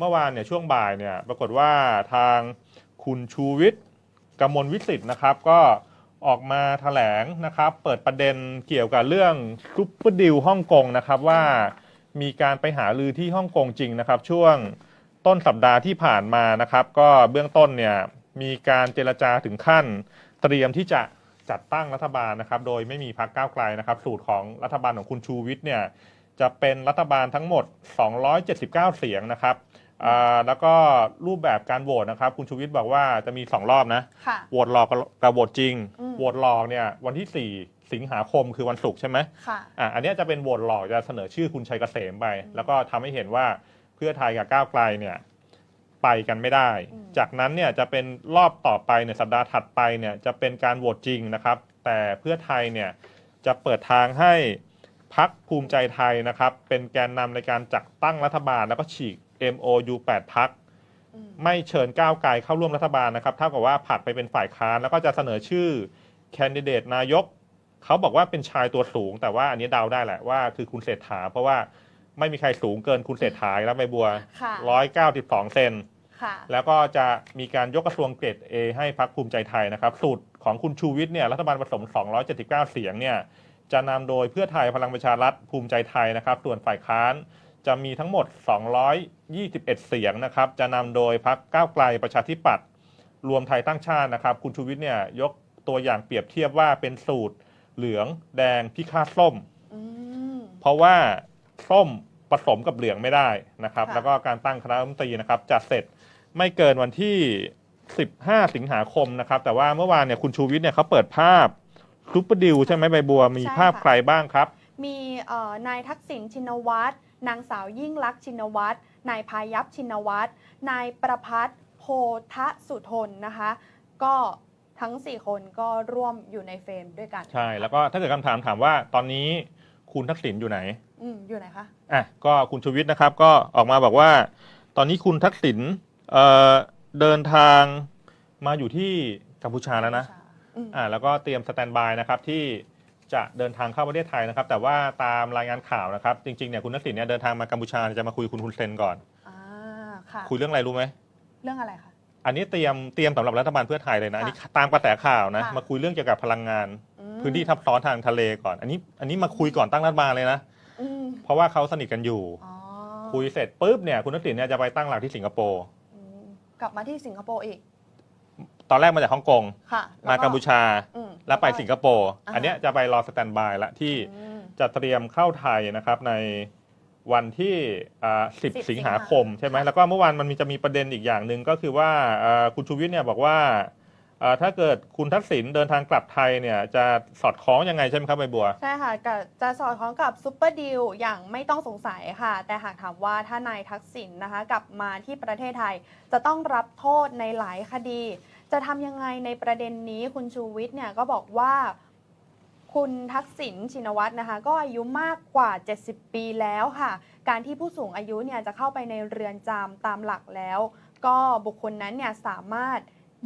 เมื่อวานเนี่ยช่วงบ่ายเนี่ยปรากฏว่าทางคุณชูวิทย์กมลวิสิทธ์นะครับ ก็ออกมาแถลงนะครับ เปิดประเด็นเกี่ยวกับเรื่องซุปเปอร์ดิวฮ่องกงนะครับว่ามีการไปหาลือที่ฮ่องกงจริงนะครับ ช่วงต้นสัปดาห์ที่ผ่านมานะครับ ก็เบื้องต้นเนี่ยมีการเจรจาถึงขั้น เตรียมที่จะจัดตั้งรัฐบาลนะครับ โดยไม่มีพรรคก้าวไกลนะครับ สูตรของรัฐบาลของคุณชูวิทย์เนี่ยจะเป็นรัฐบาลทั้งหมด 279 เสียงนะครับ แล้วก็รูปแบบการโหวตนะครับ คุณชูวิทย์บอกว่าจะมี 2 รอบนะค่ะ โหวตหลอกกับโหวตจริงอืม โหวตหลอกเนี่ยวันที่ 4 สิงหาคมคือวันศุกร์ใช่ไหมค่ะ อะอันเนี้ยจะเป็นโหวตหลอกจะเสนอชื่อคุณชัยเกษมไป แล้วก็ทำให้เห็นว่าเพื่อไทยกับก้าวไกลเนี่ยไปกันไม่ได้ อืม จากนั้นเนี่ยจะเป็นรอบต่อไปเนี่ยสัปดาห์ถัดไปเนี่ยจะเป็นการโหวตจริงนะครับ แต่เพื่อไทยเนี่ยจะเปิดทางให้พักภูมิใจไทยนะครับ เป็นแกนนำในการจัดตั้งรัฐบาลแล้วก็ฉีก MOU 8พักอืมไม่เชิญก้าวไกลเข้าร่วมรัฐบาลนะครับเท่ากับว่าผลักไปเป็นฝ่ายค้านแล้วก็จะเสนอชื่อแคนดิเดตนายก เขาบอกว่าเป็นชายตัวสูง แต่ว่าอันนี้เดาได้แหละว่าคือคุณเศรษฐา เพราะว่าไม่มีใครสูงเกินคุณเศรษฐาแล้วใบบัวค่ะ192 เซนค่ะแล้วก็จะมีการยกกระทรวงเกรด A ให้พักภูมิใจไทยนะครับสูตรของคุณชูวิทย์เนี่ยรัฐบาลผสม 279 เสียงเนี่ยจะนำโดยเพื่อไทยพลังประชารัฐภูมิใจไทยนะครับ ส่วนฝ่ายค้านจะมีทั้งหมด 221 เสียงนะครับ จะนำโดยพักก้าวไกลประชาธิปัตย์รวมไทยตั้งชาตินะครับ คุณชูวิทย์เนี่ยยกตัวอย่างเปรียบเทียบว่าเป็นสูตรเหลืองแดงพิฆาตส้ม อืม เพราะว่าส้มผสมกับเหลืองไม่ได้นะครับ ค่ะ แล้วก็การตั้งคณะรัฐมนตรีนะครับจะเสร็จไม่เกินวันที่ 15 สิงหาคมนะครับ แต่ว่าเมื่อวานเนี่ยคุณชูวิทย์เนี่ยเขาเปิดภาพซุปเปอร์ดิวใช่ไหมใบบัวมีภาพใครบ้างครับ มีเอ่อนายทักษิณชินวัตรนางสาวยิ่งลักษณ์ชินวัตรนายพายัพชินวัตรนายประพัฒน์โพธสุทนนะคะ ก็ทั้ง 4 คนก็ร่วมอยู่ในเฟรมด้วยกัน ใช่ แล้วก็ถ้าเกิดคำถามถามว่าตอนนี้คุณทักษิณอยู่ไหน อืมอยู่ไหนคะ อะ ก็คุณชูวิทย์นะครับ ก็ออกมาบอกว่า ตอนนี้คุณทักษิณเอ่อเดินทางมาอยู่ที่กัมพูชาแล้วนะอืมอ่า แล้วก็เตรียมสแตนบายนะครับที่ จะเดินทางเข้าประเทศไทยนะครับ แต่ว่าตามรายงานข่าวนะครับ จริงๆเนี่ยคุณทักษิณเนี่ยเดินทางมากัมพูชาจะมาคุยกับคุณฮุนเซนก่อน อ่าค่ะ คุยเรื่องอะไรรู้ไหม เรื่องอะไรคะ อันนี้เตรียมเตรียมสำหรับรัฐบาลเพื่อไทยเลยนะอันนี้ค่ะตามกระแสข่าวนะค่ะ มาคุยเรื่องเกี่ยวกับพลังงาน อืมพื้นที่ทับซ้อนทางทะเลก่อน อันนี้อันนี้มาคุยก่อนตั้งรัฐบาลเลยนะอืมเพราะว่าเขาสนิทกันอยู่ อ๋อคุยเสร็จปุ๊บเนี่ยคุณทักษิณเนี่ยจะไปตั้งหลักที่สิงคโปร์ อืมกลับมาที่สิงคโปร์อีก ตอนแรกมาจากฮ่องกง ค่ะมากัมพูชา อืม แล้วไปสิงคโปร์ อ่าอันเนี้ยจะไปรอสแตนบายละที่อืม จะเตรียมเข้าไทยนะครับในวันที่อ่า10 10 สิงหาคมสิงหาใช่ไหมค่ะแล้วก็เมื่อวานมันมีจะมีประเด็นอีกอย่างหนึ่งก็คือว่าอ่าคุณชูวิทย์เนี่ยบอกว่าอ่าถ้าเกิดคุณทักษิณเดินทางกลับไทยเนี่ยจะสอดคล้องยังไงใช่ไหมครับใบบัว ใช่ค่ะกับจะสอดคล้องกับซูเปอร์ดีลอย่างไม่ต้องสงสัยค่ะ แต่หากถามว่าถ้านายทักษิณนะคะ กลับมาที่ประเทศไทยจะต้องรับโทษในหลายคดี จะทำยังไงในประเด็นนี้คุณชูวิทย์เนี่ยก็บอกว่าคุณทักษิณชินวัตรนะคะ ก็อายุมากกว่า 70 ปีแล้วค่ะ การที่ผู้สูงอายุเนี่ยจะเข้าไปในเรือนจำตามหลักแล้ว ก็บุคคลนั้นเนี่ยสามารถ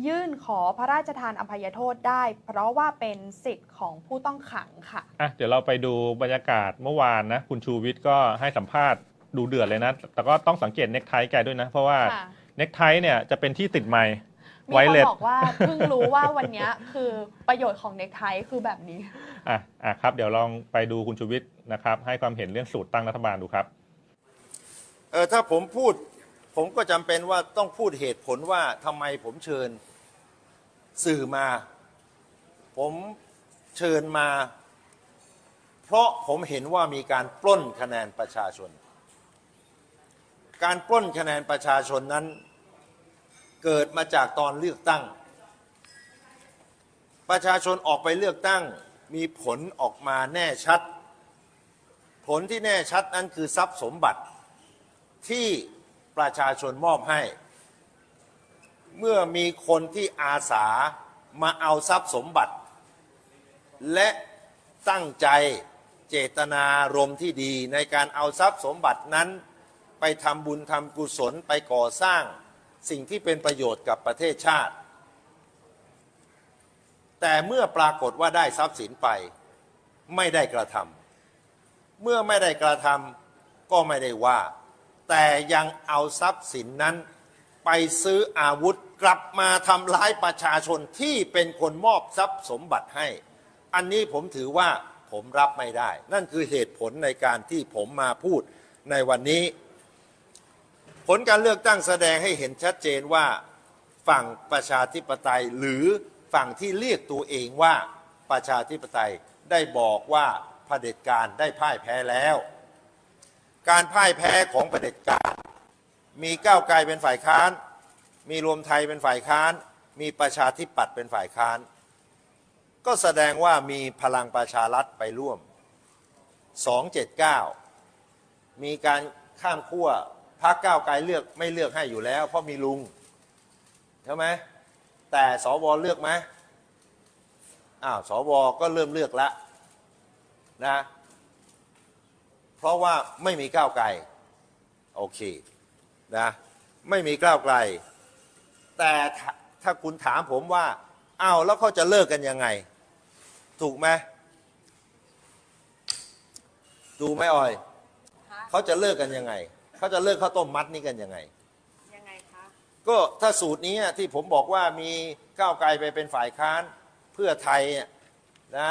ยื่นขอพระราชทานอภัยโทษได้ เพราะว่าเป็นสิทธิ์ของผู้ต้องขังค่ะอะ เดี๋ยวเราไปดูบรรยากาศเมื่อวานนะ คุณชูวิทย์ก็ให้สัมภาษณ์ดูเดือดเลยนะ แต่ก็ต้องสังเกตเน็กไทแกด้วยนะ เพราะว่าค่ะเน็กไทเนี่ยจะเป็นที่ติดไมค์ มีไวคนเลสบอกว่าเพิ่งรู้ว่าวันเนี้ยคือประโยชน์ของเน็กไทคือแบบนี้ อะอะครับ เดี๋ยวลองไปดูคุณชูวิทย์นะครับ ให้ความเห็นเรื่องสูตรตั้งรัฐบาลดูครับ เออถ้าผมพูด ผมก็จำเป็นว่าต้องพูดเหตุผลว่าทำไมผมเชิญสื่อมา ผมเชิญมา เพราะผมเห็นว่ามีการปล้นคะแนนประชาชน การปล้นคะแนนประชาชนนั้น เกิดมาจากตอนเลือกตั้ง ประชาชนออกไปเลือกตั้งมีผลออกมาแน่ชัด ผลที่แน่ชัดนั้นคือทรัพย์สมบัติที่ประชาชนมอบให้ เมื่อมีคนที่อาสามาเอาทรัพย์สมบัติ และตั้งใจเจตนารมณ์ที่ดีในการเอาทรัพย์สมบัตินั้น ไปทำบุญทำกุศลไปก่อสร้าง สิ่งที่เป็นประโยชน์กับประเทศชาติ แต่เมื่อปรากฏว่าได้ทรัพย์สินไป ไม่ได้กระทำเมื่อไม่ได้กระทำก็ไม่ได้ว่า แต่ยังเอาทรัพย์สินนั้น ไปซื้ออาวุธกลับมาทำร้ายประชาชนที่เป็นคนมอบทรัพย์สมบัติให้ อันนี้ผมถือว่าผมรับไม่ได้ นั่นคือเหตุผลในการที่ผมมาพูดในวันนี้ ผลการเลือกตั้งแสดงให้เห็นชัดเจนว่าฝั่งประชาธิปไตยหรือฝั่งที่เรียกตัวเองว่าประชาธิปไตยได้บอกว่าเผด็จการได้พ่ายแพ้แล้ว การพ่ายแพ้ของเผด็จการ มีก้าวไกลเป็นฝ่ายค้าน มีรวมไทยเป็นฝ่ายค้าน มีประชาธิปัตย์เป็นฝ่ายค้าน ก็แสดงว่ามีพลังประชารัฐไปร่วม 279 มีการข้ามขั้ว พักก้าวไกลเลือกไม่เลือกให้อยู่แล้ว เพราะมีลุงใช่ไหมแต่สวเลือกไหมอ้าวสวก็เริ่มเลือกแล้วนะเพราะว่าไม่มีก้าวไกลโอเคนะไม่มีก้าวไกล แต่ถ้าคุณถามผมว่าอ้าวแล้วเขาจะเลิกกันยังไง ถูกไหมดูไหมออย เขาจะเลิกกันยังไง เขาจะเลิกข้าวต้มมัดนี่กันยังไง ยังไงคะ ก็ถ้าสูตรนี้ที่ผมบอกว่ามีก้าวไกลไปเป็นฝ่ายค้านเพื่อไทยเนี่ยนะ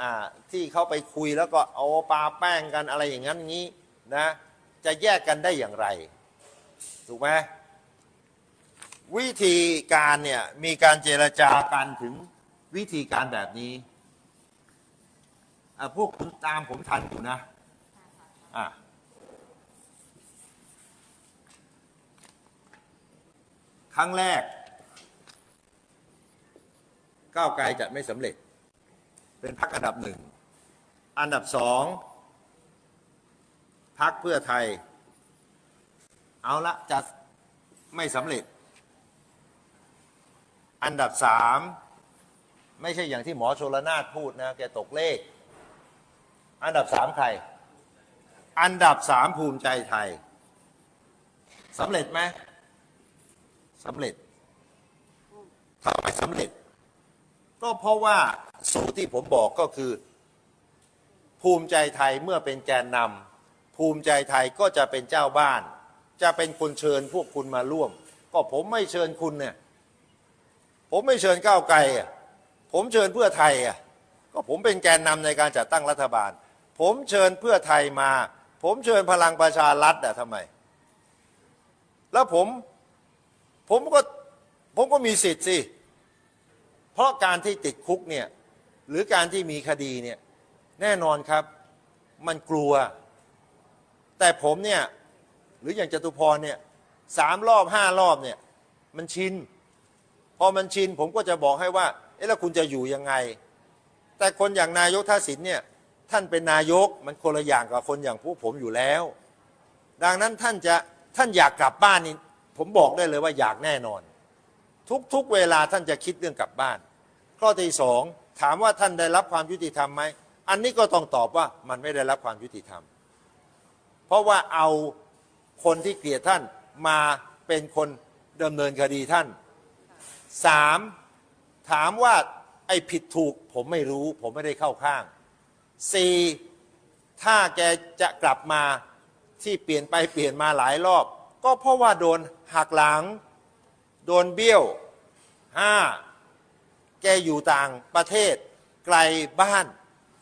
อ่าที่เขาไปคุยแล้วก็เอาปาแป้งกันอะไรอย่างนั้นอย่างนี้นะจะแยกกันได้อย่างไร ถูกไหมวิธีการเนี่ยมีการเจรจากันถึงวิธีการแบบนี้อะพวกคุณตามผมทันอยู่นะอะ ครั้งแรก ก้าวไกลจะไม่สำเร็จ เป็นพักอันดับหนึ่ง อันดับสองพักเพื่อไทย เอาละจะไม่สำเร็จ อันดับสามไม่ใช่อย่างที่หมอโชลนาถพูดนะ แกตกเลข อันดับสามใคร อันดับสามภูมิใจไทยสำเร็จไหม สำเร็จทำไมสำเร็จ ก็เพราะว่าสูตรที่ผมบอกก็คือ ภูมิใจไทยเมื่อเป็นแกนนำภูมิใจไทยก็จะเป็นเจ้าบ้าน จะเป็นคนเชิญพวกคุณมาร่วม ก็ผมไม่เชิญคุณเนี่ยผมไม่เชิญก้าวไกลอะผมเชิญเพื่อไทยอะก็ผมเป็นแกนนำในการจัดตั้งรัฐบาล ผมเชิญเพื่อไทยมา ผมเชิญพลังประชารัฐอะทำไม แล้วผม ผมก็ผมก็มีสิทธิ์สิ เพราะการที่ติดคุกเนี่ยหรือการที่มีคดีเนี่ยแน่นอนครับมันกลัว แต่ผมเนี่ยหรืออย่างจตุพรเนี่ยสามรอบห้ารอบเนี่ยมันชินพอมันชินผมก็จะบอกให้ว่าเอ๊ะแล้วคุณจะอยู่ยังไง แต่คนอย่างนายกท่าสินเนี่ยท่านเป็นนายกมันคนละอย่างกับคนอย่างพวกผมอยู่แล้ว ดังนั้นท่านจะท่านอยากกลับบ้านนี่ ผมบอกได้เลยว่าอยากแน่นอน ทุกๆเวลาท่านจะคิดเรื่องกลับบ้าน ข้อที่สองถามว่าท่านได้รับความยุติธรรมไหมอันนี้ก็ต้องตอบว่ามันไม่ได้รับความยุติธรรม เพราะว่าเอาคนที่เกลียดท่านมาเป็นคนดำเนินคดีท่านสามถามว่าไอ้ผิดถูกผมไม่รู้ ผมไม่ได้เข้าข้างสี่ถ้าแกจะกลับมาที่เปลี่ยนไปเปลี่ยนมาหลายรอบ ก็เพราะว่าโดนหักหลัง โดนเบี้ยวห้าแกอยู่ต่างประเทศ ไกลบ้าน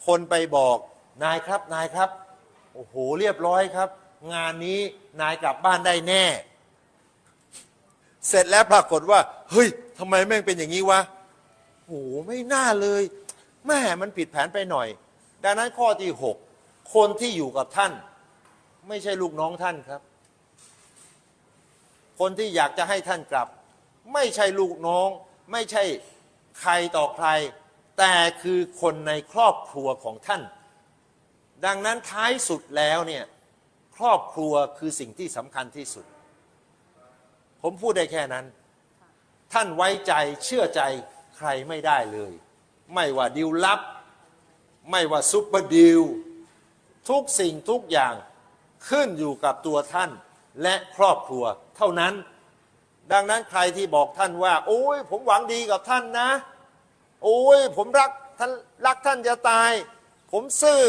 คนไปบอกนายครับนายครับ โอ้โหเรียบร้อยครับ งานนี้นายกลับบ้านได้แน่ เสร็จแล้วปรากฏว่า เฮ้ยทำไมแม่งเป็นอย่างนี้วะโอ้โหไม่น่าเลยแม่มันผิดแผนไปหน่อย ดังนั้นข้อที่หกคนที่อยู่กับท่าน ไม่ใช่ลูกน้องท่านครับ คนที่อยากจะให้ท่านกลับ ไม่ใช่ลูกน้อง ไม่ใช่ใครต่อใคร แต่คือคนในครอบครัวของท่าน ดังนั้นท้ายสุดแล้วเนี่ยครอบครัวคือสิ่งที่สำคัญที่สุด ผมพูดได้แค่นั้น ท่านไว้ใจเชื่อใจใครไม่ได้เลย ไม่ว่าดิวลับ ไม่ว่าซุปเปอร์ดิวทุกสิ่งทุกอย่างขึ้นอยู่กับตัวท่าน และครอบครัวเท่านั้น ดังนั้นใครที่บอกท่านว่า โอ้ยผมหวังดีกับท่านนะ โอ้ยผมรักท่านรักท่านจะตาย ผมซื่อ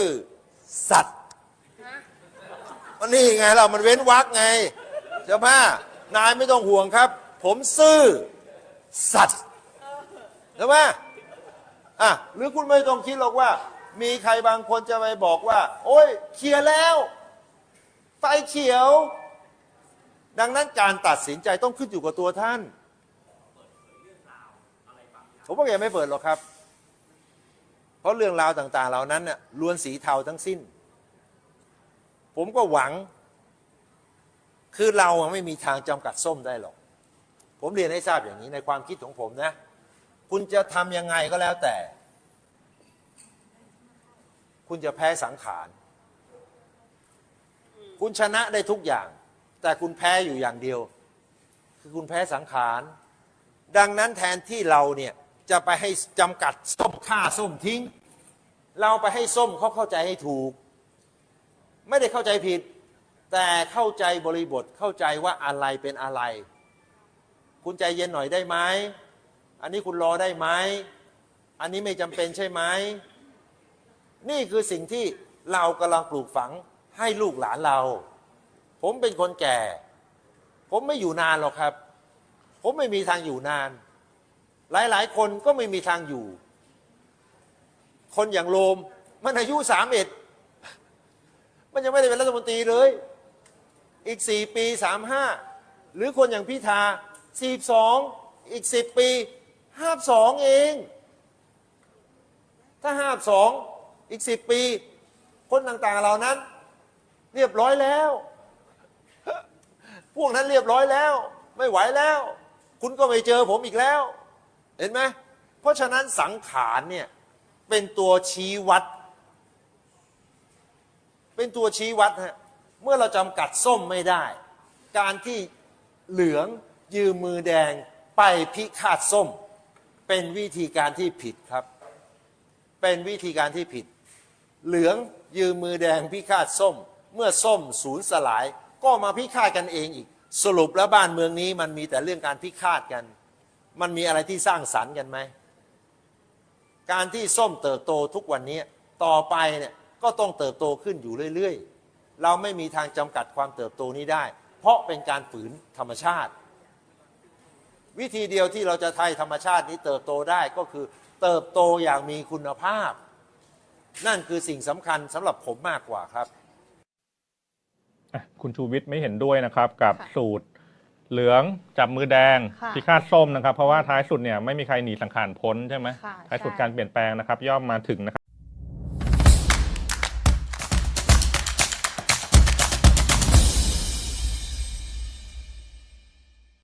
สัตย์ฮะนี่ไงเรามันเว้นวักไงใช่ไหมนายไม่ต้องห่วงครับ ผมซื่อสัตย์ใช่ไหมอะหรือคุณไม่ต้องคิดหรอกว่า มีใครบางคนจะไปบอกว่า โอ้ยเคลียร์แล้ว ไฟเขียว ดังนั้นการตัดสินใจต้องขึ้นอยู่กับตัวท่าน ผมว่าแกไม่เปิดหรอกครับ เพราะเรื่องราวต่าง ๆ เหล่านั้นน่ะล้วนสีเทาทั้งสิ้น ผมก็หวัง คือเราไม่มีทางจำกัดส้มได้หรอก ผมเรียนให้ทราบอย่างนี้ในความคิดของผมนะ คุณจะทำยังไงก็แล้วแต่ คุณจะแพ้สังขาร คุณชนะได้ทุกอย่าง แต่คุณแพ้อยู่อย่างเดียว คือคุณแพ้สังขาร ดังนั้นแทนที่เราเนี่ยจะไปให้จำกัดส้มฆ่าส้มทิ้ง เราไปให้ส้มเขาเข้าใจให้ถูก ไม่ได้เข้าใจผิด แต่เข้าใจบริบทเข้าใจว่าอะไรเป็นอะไร คุณใจเย็นหน่อยได้ไหมอันนี้คุณรอได้ไหมอันนี้ไม่จำเป็นใช่ไหมนี่คือสิ่งที่เรากำลังปลูกฝังให้ลูกหลานเรา ผมเป็นคนแก่ ผมไม่อยู่นานหรอกครับ ผมไม่มีทางอยู่นาน หลายๆ คนก็ไม่มีทางอยู่ คนอย่างโรมมันอายุสามเอ็ดมันยังไม่ได้เป็นรัฐมนตรีเลย อีกสี่ปีสามห้าหรือคนอย่างพิธาสี่สองอีกสิบปีห้าสองเอง ถ้าห้าสองอีกสิบปี คนต่างๆเหล่านั้น เรียบร้อยแล้ว พวกนั้นเรียบร้อยแล้ว ไม่ไหวแล้ว คุณก็ไม่เจอผมอีกแล้ว เห็นไหมเพราะฉะนั้นสังขารเนี่ยเป็นตัวชี้วัด เป็นตัวชี้วัดฮะเมื่อเราจำกัดส้มไม่ได้ การที่เหลืองยืมมือแดงไปพิฆาตส้ม เป็นวิธีการที่ผิดครับ เป็นวิธีการที่ผิด เหลืองยืมมือแดงพิฆาตส้ม เมื่อส้มสูญสลาย ก็มาพิฆาตกันเองอีก สรุปแล้วบ้านเมืองนี้มันมีแต่เรื่องการพิฆาตกัน มันมีอะไรที่สร้างสรรค์กันไหม การที่ส้มเติบโตทุกวันนี้ต่อไปเนี่ยก็ต้องเติบโตขึ้นอยู่เรื่อยๆ เราไม่มีทางจำกัดความเติบโตนี้ได้ เพราะเป็นการฝืนธรรมชาติ วิธีเดียวที่เราจะไทยธรรมชาตินี้เติบโตได้ก็คือเติบโตอย่างมีคุณภาพ นั่นคือสิ่งสำคัญสำหรับผมมากกว่าครับ อะคุณชูวิทย์ไม่เห็นด้วยนะครับ กับค่ะสูตรเหลืองจับมือแดงค่ะ พิฆาตส้มนะครับ เพราะว่าท้ายสุดเนี่ยไม่มีใครหนีสังขารพ้นใช่ไหมค่ะท้ายสุดใช่ การเปลี่ยนแปลงนะครับ ย่อมมาถึงนะครับ